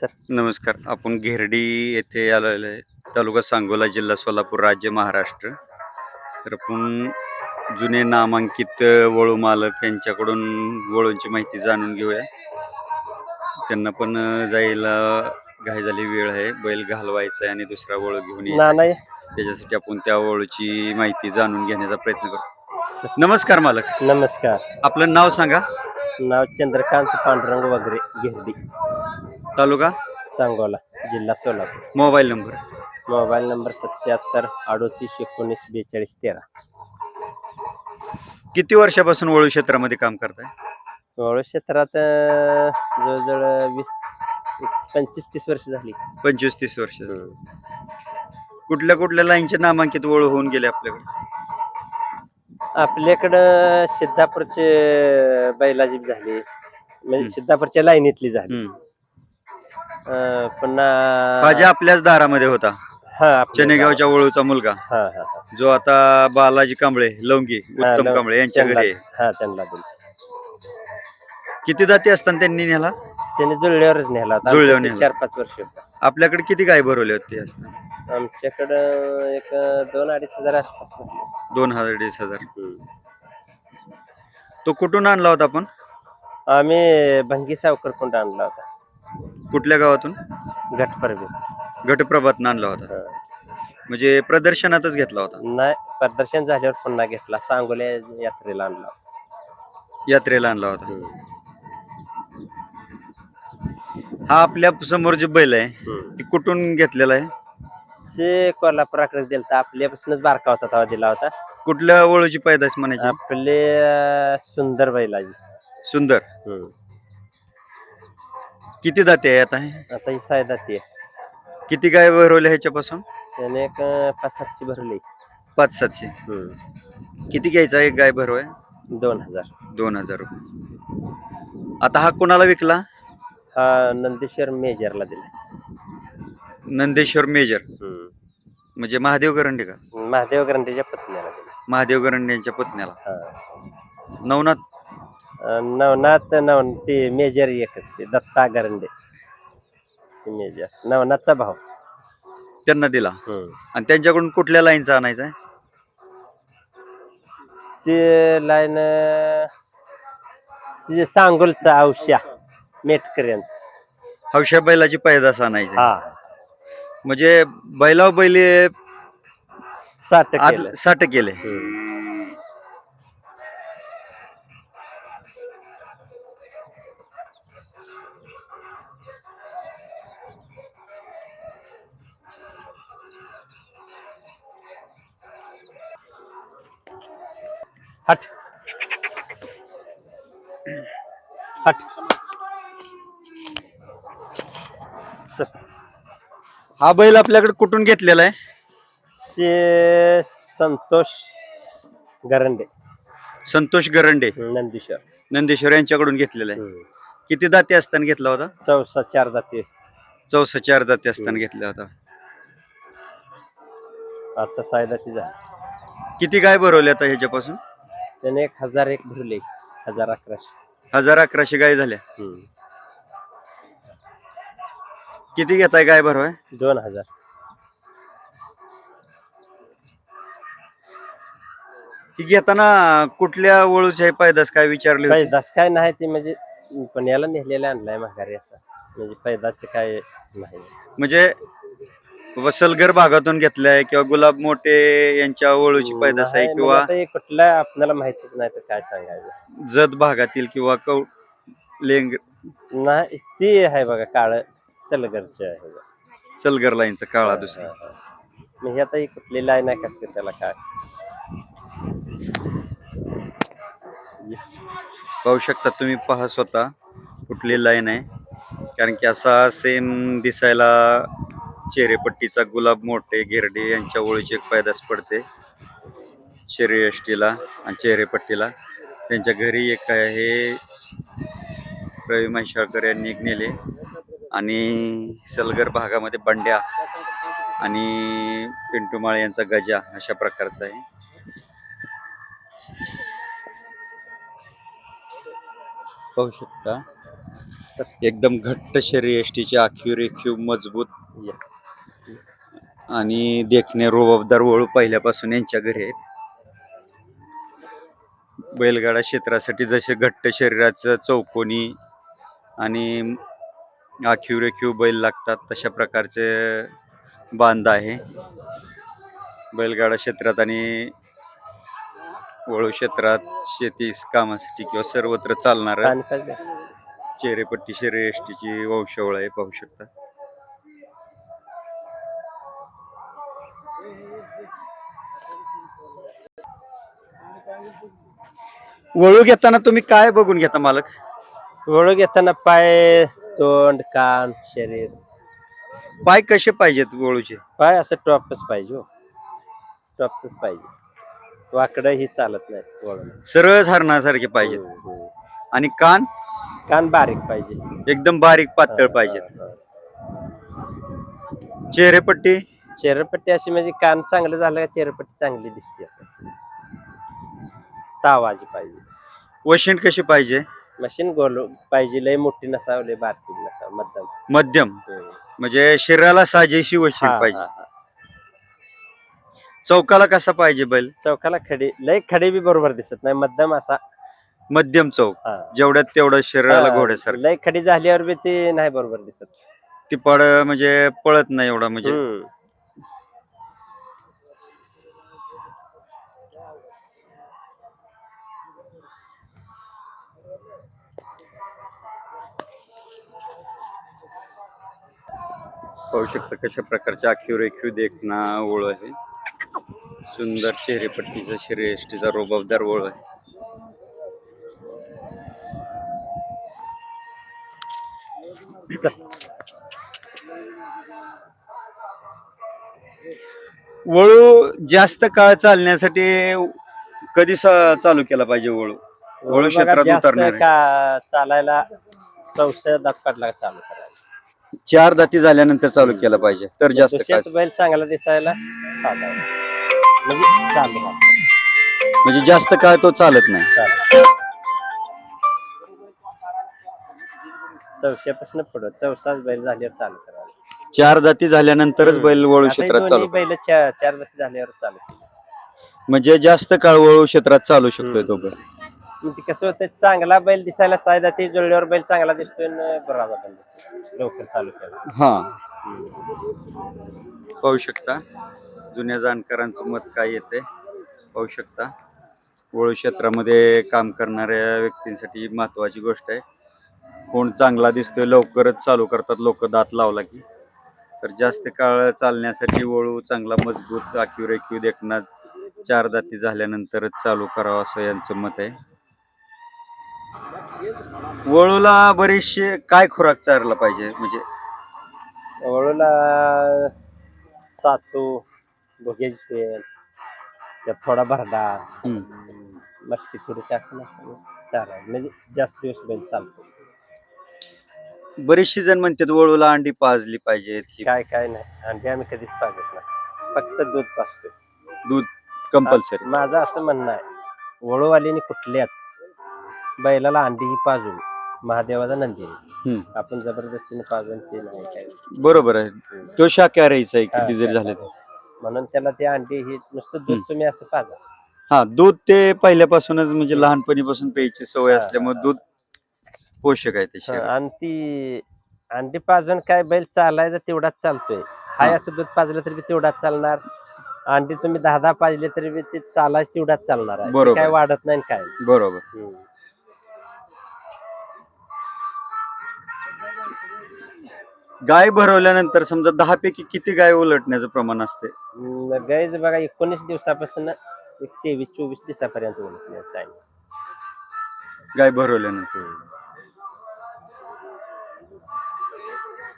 Sir. नमस्कार. आपण घेरडी येथे आलेलो आहे. तालुका सांगोला जिल्हा सोलापूर राज्य महाराष्ट्र. तर आपण जुने नामांकित वळू मालक यांच्याकडून वळूंची माहिती जाणून घेऊया. त्यांना पण जायला घाई झाली वेळ आहे. बैल घालवायचा आहे आणि दुसरा वळू घेऊन यायचा आहे. नाही त्याच्यासाठी आपण त्या वळूची माहिती जाणून घेण्याचा प्रयत्न करतो. नमस्कार मालक. नमस्कार. आपलं नाव सांगा. नाव चंद्रकांत पांडुरंग वगैरे गिरडी तालुका? सांगोला जिल्हा Solapur. Mobile number? Mobile number सत्याहत्तर अडोतीस एकोणीस बेचाळीस तेरा. किती वर्षापासून वळू क्षेत्रामध्ये काम करताय? वळू क्षेत्रात अं, जवळजवळ वीस एक पंचवीस तीस वर्ष झाली. पंचवीस तीस वर्ष कुठल्या कुठल्या लाईनचे नामांकित ओळख होऊन गेले आपल्याकडे? आपल्याकडं सिद्धापूरचे बैलाजी झाली. म्हणजे हम्म. सिद्धापूरच्या लाईनीतली झाली. हम्म. अं, पुन्हा माझ्या आपल्याच दारामध्ये होता. हा आपल्या चनेगावच्या वळूचा मुलगा. हा हा हा. जो आता बालाजी कांबळे लवंगी हा, उत्तम लव- कांबळे यांच्या त्यांना- घरी आहे. हा त्यांना दिली. किती जाती असताना त्यांनी नेला? त्याने जुळल्यावरच नेला. होता जुळल्यावर नेला. चार पाच वर्ष होता. आपल्याकडे किती गाय भरवले होते असताना? आमच्याकडं एक दोन अडीच हजार आसपास होते. दोन हजार अडीच हजार. तो कुठून आणला होता आपण? आम्ही भंगी सावकर कुंड आणला होता. कुठल्या गावातून? घटपरबी गटप्रभातनं आणला होता. म्हणजे प्रदर्शनातच घेतला होता? नाही प्रदर्शन झाल्यावर पुन्हा घेतला. सांगोल्या यात्रेला आणला. यात्रेला आणला होता. हा आपल्यासमोर जे बैल आहे ती कुठून घेतलेला आहे? ते कोल्हापुराकडे दिलता. आपल्यापासूनच बारका होता तेव्हा दिला होता. कुठल्या वळूची पैदास म्हणायची? आपले अं, सुंदर बैलाजी सुंदर. किती दाते आहे आता हे? आता ही सायदा ती आहे. किती गाय भरवल्या ह्याच्यापासून? त्याने एक अं, पाच सातशे भरली पाच सातशे. किती घ्यायचा एक गाय भरवाय? दोन हजार. दोन हजार रुपये. आता हा कोणाला विकला? हा नंदेश्वर मेजरला दिला. नंदेश्वर मेजर. हम्म. म्हणजे महादेव करंडे का? महादेव ग्रंथीच्या पत्नीला दिला. महादेव करंडे यांच्या पत्नीला. हा. नवनाथ नवनाथ नवन ते मेजर एकच ते दत्ता गरंडे. ते मेजर. नवनाथचा भाव त्यांना दिला. हम्म. आणि त्यांच्याकडून कुठल्या लाईनचा आणायचा आहे? ते लाईन सांगोलचा औषा मेटकर यांचा. हौशा बैलाची पैदास आणायची. हा. म्हणजे बैलाव बैले साठ केलं. साठ केले. हम्म. हट। हट। सर। हा बैल आपल्याकडे कुठून घेतलेला आहे? ते संतोष गरंडे. संतोष गरंडे. नंदीश्वर. नंदेश्वर यांच्याकडून घेतलेला आहे. हम्म. किती दाते असताना घेतला होता? चौसा चार जाती चौसा चार दाते असताना घेतला होता. आता सायदाची झाली. किती गाय भरवले आता ह्याच्यापासून? त्याने एक हजार एक भरले. हजार अकराशे. हजार अकराशे गाय झाल्या. हम्म. किती घेताय गाय भरवाय दोन हजार. ती घेताना कुठल्या वळूचे पैदास काय विचारले होते? पैदास काय नाही ते म्हणजे पण याला नेलेला आणलाय माघारी असा. म्हणजे पैदाच काय नाही. म्हणजे वसलगर भागातून घेतलाय किंवा गुलाब मोठे यांच्या वळूची पैदास आहे नाही, किंवा आता हे कुठलं आपल्याला माहितीच नाही तर काय सांगायचं जत भागातील किंवा कौ लेंग नाही ती आहे बघा काळ सलगरचे आहे बघा. सलगर लाईनचा काळा दुसरा हा, हा. मग हे आता ही कुठली लाईन आहे कसं त्याला काय पाहू शकता तुम्ही पहा स्वतः कुठली लाईन आहे कारण की असा सेम दिसायला चेहरेपट्टीचा गुलाब मोठे घेरडे यांच्या ओळीची एक पैदास पडते. शरीरयष्टीला आणि चेहरेपट्टीला त्यांच्या घरी एक आहे रवी म्हैशाळकर यांनी नेले. आणि सलगर भागामध्ये बंड्या आणि पिंटू माळे यांचा गजा अशा प्रकारचा आहे. पाहू शकता. एकदम घट्ट शरीर आखीव रेखीव मजबूत. ये. आणि देखणे रोबाबदार वळू पहिल्यापासून यांच्या घरी आहेत. बैलगाडा क्षेत्रासाठी जसे घट्ट शरीराचं चौकोनी आणि आखीव रेखीव बैल लागतात तशा प्रकारचे बांध आहे. बैलगाडा क्षेत्रात आणि वळू क्षेत्रात शेती कामासाठी किंवा सर्वत्र चालणारं चेहरेपट्टी शरीर एसटीची वंशावळ आहे पाहू शकता. वळू घेताना तुम्ही काय बघून घेता मालक? वळू घेताना पाय तोंड कान शरीर. पाय कसे पाहिजेत वळूचे? पाय असं टॉपच पाहिजे हो. टॉपच पाहिजे. वाकडं ही चालत नाही वळून. सरळ हरणासारखे पाहिजेत. हम्म, हम्म. आणि कान? कान बारीक पाहिजे. एकदम बारीक पातळ पाहिजेत. हा, हा. चेहरेपट्टी? चेहरपट्टी अशी म्हणजे कान चांगलं झालं का चेहरपट्टी चांगली दिसते असं. तावाजी पाहिजे. वशिंड कशी पाहिजे? मशीन गोल पाहिजे लय मोठी नसावं लय बारकी नसावं मध्यम. मध्यम. हम्म. म्हणजे शरीराला साजेशी वशिंड हा, पाहिजे. हा. चौकाला कसा पाहिजे बैल? चौकाला खडी लय खडी बी बरोबर दिसत नाही मध्यम असा. मध्यम चौक. हा. जेवढ्यात तेवढं शरीराला हा, घोड्यासारखं. लय खडी झाल्यावर बी ते नाही बरोबर दिसत. ती पड म्हणजे पळत नाही एवढा म्हणजे. हम्म. पाहू शकता कशा प्रकारचे आखीव रेखीव देखना ओळ आहे. सुंदर चेहरेपट्टीचा एसटीचा रोबाबदार ओळ आहे. वळू जास्त काळ चालण्यासाठी कधी स- चालू केला पाहिजे वळू? वळू बघा, क्षेत्रात जास्त उतरणार. आहे. का चालायला चौथ्या काढला का चालू करायला? चार दाती झाल्यानंतर चालू केला पाहिजे. तर जास्त बैल चांगला दिसायला साधा. म्हणजे चालू. म्हणजे जास्त काळ तो चालत नाही. चौशापासून पुढं चौसाच बैल झाल्यावर चालू करायला चार दाती झाल्यानंतरच बैल वळू क्षेत्रात चालू बैल चा- चार दात झाल्यावर चालू म्हणजे जास्त काळ वळू क्षेत्रात चालू शकतोय तो बैल मग ते कसं होतं चांगला बैल दिसायला सायदा ते जुळल्यावर बैल चांगला दिसतोय आणि बरा. लवकर चालू केला. हा. पाहू शकता जुन्या जाणकारांचं मत काय येते पाहू शकता. वळू क्षेत्रामध्ये काम करणाऱ्या व्यक्तींसाठी महत्वाची गोष्ट आहे. कोण चांगला दिसतोय लवकरच चालू करतात लोक दात लावला की. तर जास्त काळ चालण्यासाठी वळू चांगला मजबूत आखीव रेखीव देखणार चार दाती झाल्यानंतरच चालू करावं असं यांचं मत आहे. वळूला बरेचसे काय खुराक चारला पाहिजे? म्हणजे वळूला सातू भोग्याची तेल त्यात थोडा भरडा. मटकी थोडी टाकून असं चारा. म्हणजे जास्त दिवस बैल चालतो. बरेचसे जण म्हणतात वळूला अंडी पाजली पाहिजेत ही. काय काय नाही. अंडी आम्ही कधीच पाजत नाही. फक्त दूध पाजतोय. दूध कंपल्सरी माझं असं म्हणणं आहे वळूवालीने कुठल्याच बैलाला अंडी ही पाजून महादेवाचा नंदी. आपण जबरदस्तीने पाजून ते नाही काय बरोबर आहे. तो शाकाहारीचा आहे किती जरी झाले तर म्हणून त्याला ते अंडी ही नुसतं दूध हम्म. तुम्ही असं पाजा हा दूध ते पहिल्यापासूनच म्हणजे लहानपणीपासून प्यायची सवय हा, असल्यामुळे. दूध पोषक आहे हा, त्याच्या आणि ती अंडी पाजून काय बैल चालायचा तेवढाच चालतोय हाय हा. असं दूध पाजलं तरी बी तेवढाच चालणार अंडी तुम्ही दहा दहा पाजले तरी बी ते चालायच तेवढाच चालणार आहे ते बरोबर. काय वाढत नाही आणि काय नाही. बरोबर हम्म. गाय भरवल्यानंतर समजा दहा पैकी किती गाय उलटण्याचं प्रमाण असते? हम्म, गाईच बघा एकोणीस दिवसापासून एक तेवीस चोवीस दिवसापर्यंत उलटणे टाइम गाय भरवल्यानंतर.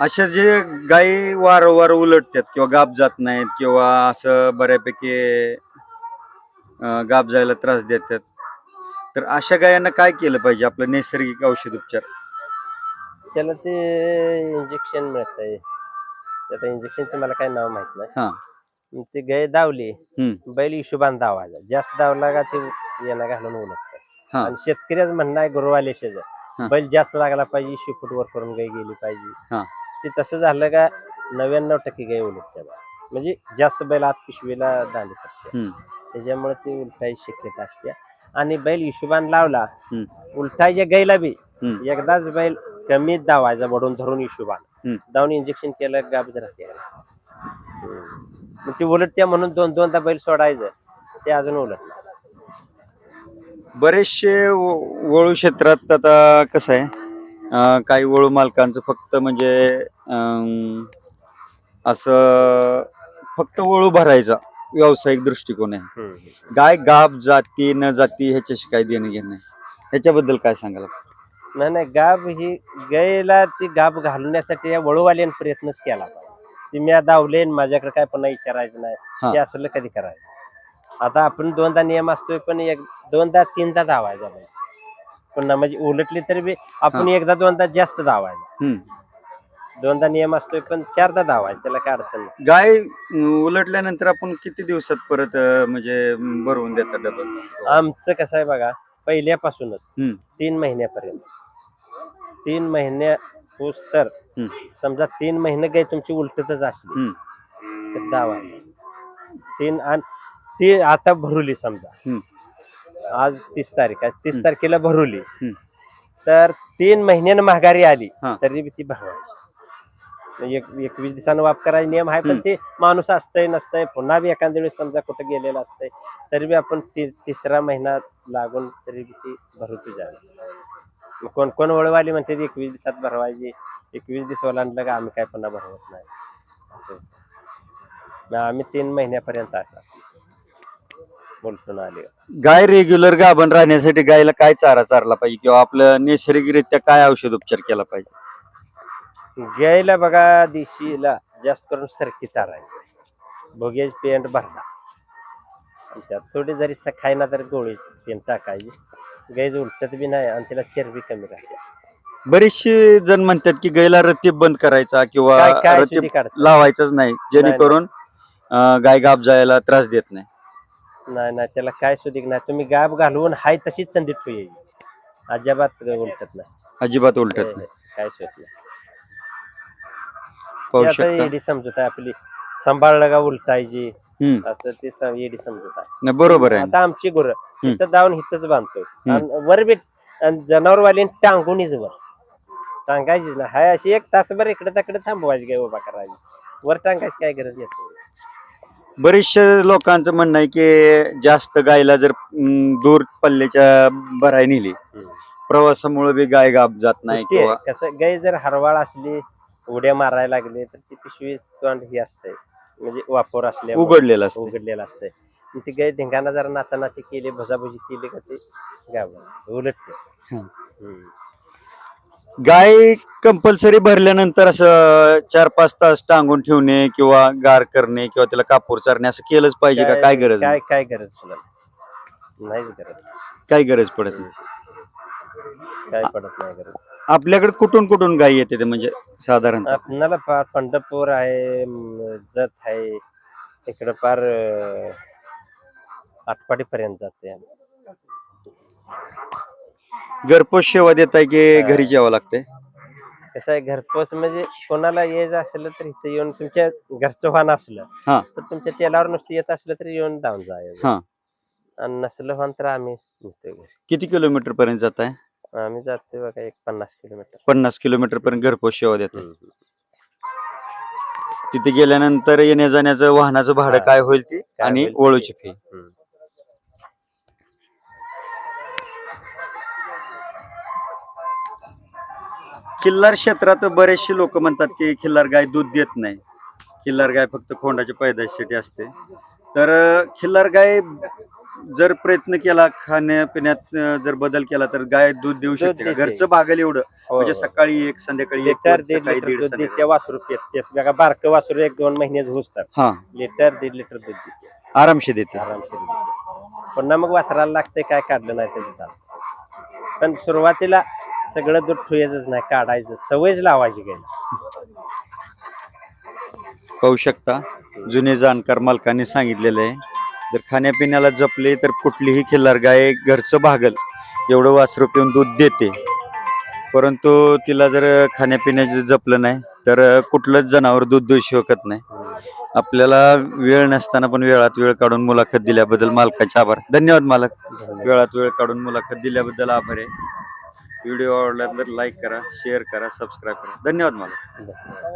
अशा जे गायी वारंवार उलटतात किंवा गाप जात नाहीत किंवा असं बऱ्यापैकी अं, गाप जायला त्रास देतात तर अशा गायांना काय केलं पाहिजे आपलं नैसर्गिक औषध उपचार? त्याला ते इंजेक्शन मिळत आहे आता इंजेक्शनचं मला काही नाव माहीत नाही हा मग ते गाय दावली हम्म बैल हिशोबान दावायचा जास्त दावला का ते येणं घालून उलटतात हा आणि शेतकऱ्याच म्हणणं आहे गुरुवालेशेच हा. बैल जास्त लागला पाहिजे शिपूट वर करून गाय गेली हा. पाहिजे ते तसं झालं का नव्याण्णव टक्के गाय उलटच्या बा. म्हणजे जास्त बैल आत पिशवीला करते हम्म. त्याच्यामुळे ती उलटायची शक्यता असते आणि बैल हिशोबान लावला हम्म. उलटायच्या गायला बी हम्म. एकदाच बैल कमीच दावायचा वडून धरून हिशोबान. दावून इंजेक्शन केलं गाबच राहते. मग ती उलटत्या म्हणून दोन दोनदा बैल सोडायचं. ते अजून उलट बरेचसे वळू क्षेत्रात आता कसं आहे? काही वळू मालकांचं फक्त म्हणजे अं, असं फक्त वळू भरायचा व्यावसायिक दृष्टिकोन आहे. गाय गाब जाती न जाती ह्याच्याशी काही देणं घेणं ह्याच्याबद्दल काय सांगाल नाही नाही गाब ही गायला ती गाब घालण्यासाठी या वळूवाल्यानं प्रयत्नच केला पाहिजे. ती मी आणि माझ्याकडे काय पुन्हा विचारायचं. नाही. ते असलं कधी करायचं? आता आपण दोनदा नियम असतोय पण एक दोनदा तीनदा धावायचा बैल पुन्हा म्हणजे उलटली तरी बी आपण एकदा दोनदा जास्त धावायचा. दोनदा नियम असतोय पण चारदा धावायचा त्याला काय अडचण नाही. गाय उलटल्यानंतर आपण किती दिवसात परत अं, म्हणजे भरवून देतात डबल? आमचं कसं आहे बघा पहिल्यापासूनच. तीन महिन्यापर्यंत. तीन महिन्या पोच तर. समजा तीन महिने गाय तुमची उलटतच असली. तर दावा तीन आणि ती आता भरुली समजा. आज तीस तारीख आहे तीस. तारखेला भरुली. तर तीन महिन्यानं माघारी आली. तरी ती भरवायची एक एकवीस दिवसानं वाप करायचा नियम आहे पण. ते माणूस असतंय नसतंय पुन्हा बी एखाद्या वेळेस समजा कुठं गेलेलं असतंय तरी बी आपण ती- तिसरा महिना लागून तरी बी ती भरवती जावी मग कोण कोण वळवाली म्हणते एकवीस दिवसात भरवायची. एकवीस दिवस ओलांडलं का आम्ही काय पुन्हा भरवत नाही. असं मग आम्ही तीन महिन्यापर्यंत असतात बोलतून आले. गाय रेग्युलर गाभण राहण्यासाठी गायला काय चारा चारला पाहिजे? किंवा आपलं नैसर्गिकरित्या काय औषध उपचार केला पाहिजे? गायला बघा देशीला जास्त करून सरकी चारायची भोग्याची पेंट भरला. आणि त्यात थोडी जरी खायना तरी गोळी पेंट टाकायची. गायच उलटत बी नाही आणि तिला चरबी कमी राहते. बरेचसे जण म्हणतात की गायला रतीब बंद करायचा किंवा काय काय रतीब काढत लावायचाच नाही. जेणेकरून अं, गाय गाब जायला त्रास देत नाही. नाही नाही त्याला काय सुधीक नाही. तुम्ही गाब घालवून हाय तशीच चंदीत ठेवायची अजिबात उलटत नाही. अजिबात उलटत नाही काय सुट नाही. पाहू शकता. समजत आहे आपली. सांभाळलं का उलटायची. असं ते सम- एडी समजत आहे. नाही बरोबर आहे. आता आमची गुरं. इथं जाऊन इथंच बांधतो. आणि वर बी जनावरवाली टांगूनच वर. टांगायचीच ना हाय अशी एक तासभर इकडे तिकडे थांबवायची काय उभा करायची. वर टांगायची काय गरज येत बरेचशे लोकांचं म्हणणं आहे की जास्त गायला जर दूर पल्ल्याच्या भराय नेली प्रवासामुळे बी गाय गाब जात नाही ते किंवा कसं गाय जर हरवाळ असली उड्या मारायला लागले तर ती पिशवी तोंड ही असते म्हणजे वापर असल्या उघडलेलं असतं उघडलेलं असतंय. ती गाय धिंगाणा जरा नाचानाची केली भजाभजी केली का ते गाव उलटते हम्म. हम्म. गाय कंपल्सरी भरल्यानंतर असं चार पाच तास टांगून ठेवणे किंवा गार करणे किंवा त्याला कापूर चारणे असं केलंच पाहिजे का? काय गरज काय? काय गरज तुला नाहीच गरज. काय गरज पडत नाही. काय पडत नाही गरज. आपल्याकडे कुठून कुठून गाय येते ते म्हणजे साधारण आपणाला पार पंढरपूर आहे म, जत आहे इकडं पार आटपाडी पर्यंत जाते घरपोच सेवा देताय की. घरी जेवावं लागते कसं आहे घरपोच म्हणजे कोणाला यायचं असलं तर इथं येऊन तुमच्या घरचं वाहन असलं हा. तर तुमच्या तेलावर नुसतं येत असलं तर येऊन जाऊन जायचं हा. आणि नसलं वाहन तर आम्ही निघतोय घरी किती किलोमीटर पर्यंत जात आहे आम्ही जातोय बघा एक पन्नास किलोमीटर पन्नास किलोमीटर पर्यंत घरपोच सेवा देत हम्म. तिथे गेल्यानंतर येण्या जाण्याचं वाहनाचं भाडं हा. काय होईल ती काय आणि होईल ते. वळूची फी हम्म. खिल्लार क्षेत्रात बरेचसे लोक म्हणतात की खिल्लार गाय दूध देत नाही खिल्लार गाय फक्त खोंडाच्या पैदाशीसाठी असते तर अं, खिल्लार गाय जर प्रयत्न केला खाण्यापिण्यात अं, जर बदल केला तर गाय दूध देऊ शकते का? देते. घरचं भागल एवढं. हो, म्हणजे हो. सकाळी एक संध्याकाळी एक लिटर दीड सकाळी लिटर दीड दूध संध्याकाळी. देते वासरू बघा बारकं वासरू एक दोन महिने घुसतात हा. लिटर दीड लिटर दूध देते. आरामशी देते. आरामशीर देते. पुन्हा मग वासराला लागते काय काढलं नाही त्याचं चालतं. पण सुरुवातीला सगळं दूध ठेवायचंच नाही काढायचं. सवयच लावायची घ्यायला पाहू शकता जुने जाणकार मालकांनी सांगितलेलं आहे जर खाण्यापिण्याला जपले तर कुठलीही खिल्लार गाय घरचं भागल एवढं वासरू पिऊन दूध देते. परंतु तिला जर खाण्यापिण्याचं जपलं नाही तर कुठलंच जनावर दूध देऊ शकत नाही. आपल्याला वेळ नसताना पण वेळात वेळ काढून मुलाखत दिल्याबद्दल मालकाचे आभार. धन्यवाद मालक. वेळात वेळ काढून मुलाखत दिल्याबद्दल आभार आहे. व्हिडिओ आवडला तर लाईक करा शेअर करा सबस्क्राईब करा. धन्यवाद मालक.